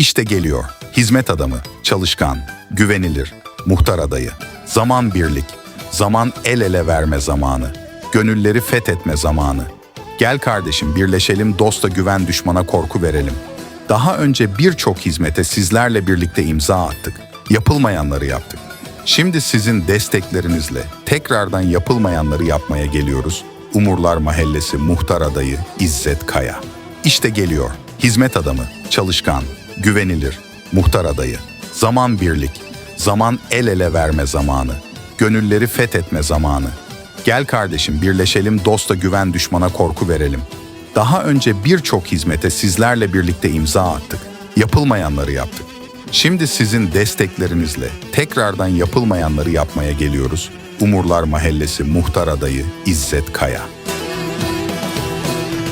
İşte geliyor. Hizmet adamı, çalışkan, güvenilir, muhtar adayı. Zaman birlik, zaman el ele verme zamanı. Gönülleri fethetme zamanı. Gel kardeşim birleşelim dosta güven düşmana korku verelim. Daha önce birçok hizmete sizlerle birlikte imza attık. Yapılmayanları yaptık. Şimdi sizin desteklerinizle tekrardan yapılmayanları yapmaya geliyoruz. Umurlar Mahallesi muhtar adayı İzzet Kaya. İşte geliyor. Hizmet adamı, çalışkan, güvenilir, muhtar adayı. Zaman birlik, zaman el ele verme zamanı. Gönülleri fethetme zamanı. Gel kardeşim birleşelim dosta güven düşmana korku verelim. Daha önce birçok hizmete sizlerle birlikte imza attık. Yapılmayanları yaptık. Şimdi sizin desteklerinizle tekrardan yapılmayanları yapmaya geliyoruz. Umurlar Mahallesi muhtar adayı İzzet Kaya.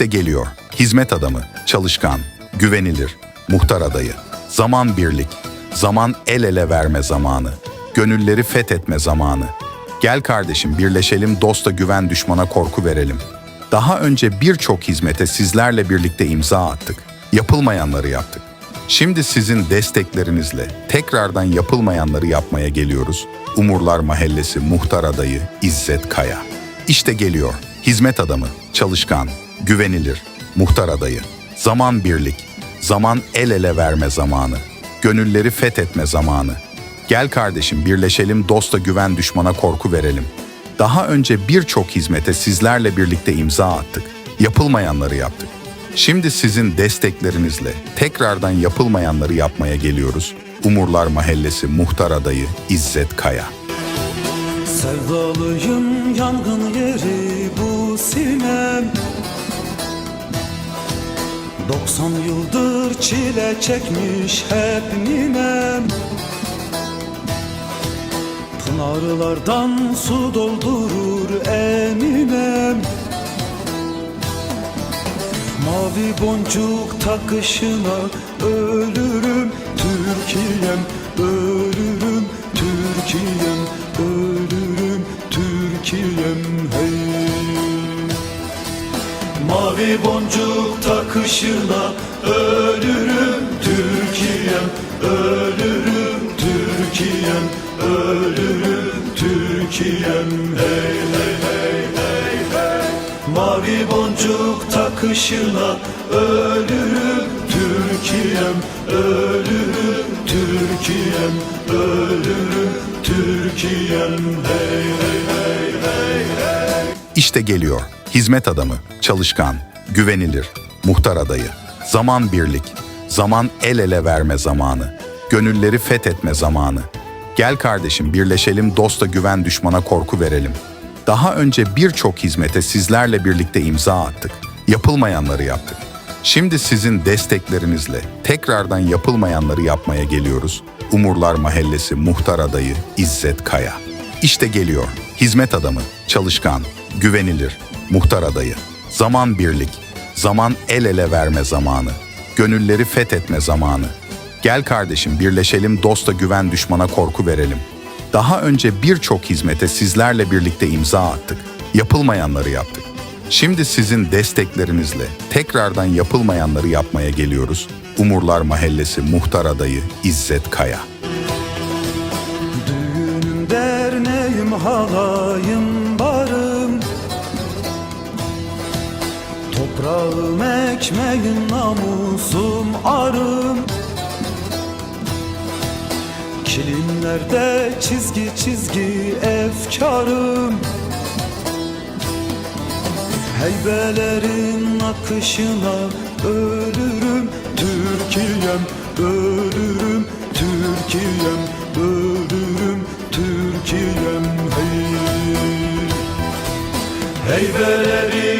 İşte geliyor. Hizmet adamı, çalışkan, güvenilir, muhtar adayı. Zaman birlik, zaman el ele verme zamanı. Gönülleri fethetme zamanı. Gel kardeşim birleşelim dosta güven düşmana korku verelim. Daha önce birçok hizmete sizlerle birlikte imza attık. Yapılmayanları yaptık. Şimdi sizin desteklerinizle tekrardan yapılmayanları yapmaya geliyoruz. Umurlar Mahallesi muhtar adayı İzzet Kaya. İşte geliyor. Hizmet adamı, çalışkan, güvenilir, muhtar adayı. Zaman birlik, zaman el ele verme zamanı. Gönülleri fethetme zamanı. Gel kardeşim birleşelim dosta güven düşmana korku verelim. Daha önce birçok hizmete sizlerle birlikte imza attık. Yapılmayanları yaptık. Şimdi sizin desteklerinizle tekrardan yapılmayanları yapmaya geliyoruz. Umurlar Mahallesi muhtar adayı İzzet Kaya. Sevdalıyım yangın yeri bu sinem 90 yıldır çile çekmiş hep ninem. Pınarlardan su doldurur eminem Mavi boncuk takışına ölürüm Türkiye'm ölürüm Türkiye'm ölürüm Türkiye'm hey Mavi boncuk takışına ölürüm Türkiye'm ölürüm Türkiye'm ölürüm Türkiye'm. Hey hey hey hey hey. Mavi boncuk takışına ölürüm Türkiye'm ölürüm Türkiye'm ölürüm Türkiye'm. Hey hey hey hey hey. İşte geliyor. Hizmet adamı, çalışkan, güvenilir, muhtar adayı. Zaman birlik, zaman el ele verme zamanı. Gönülleri fethetme zamanı. Gel kardeşim birleşelim dosta güven düşmana korku verelim. Daha önce birçok hizmete sizlerle birlikte imza attık. Yapılmayanları yaptık. Şimdi sizin desteklerinizle tekrardan yapılmayanları yapmaya geliyoruz. Umurlar Mahallesi muhtar adayı İzzet Kaya. İşte geliyor. Hizmet adamı, çalışkan, güvenilir, muhtar adayı. Zaman birlik, zaman el ele verme zamanı. Gönülleri fethetme zamanı. Gel kardeşim birleşelim dosta güven düşmana korku verelim. Daha önce birçok hizmete sizlerle birlikte imza attık. Yapılmayanları yaptık. Şimdi sizin desteklerinizle tekrardan yapılmayanları yapmaya geliyoruz. Umurlar Mahallesi muhtar adayı İzzet Kaya. Düğünüm derneğim halayım Toprağım ekmeğin namusum arım. Kilimlerde çizgi çizgi efkarım. Heybelerin akışına ölürüm. Türkiye'm ölürüm. Türkiye'm ölürüm. Türkiye'm hey. Heybelerin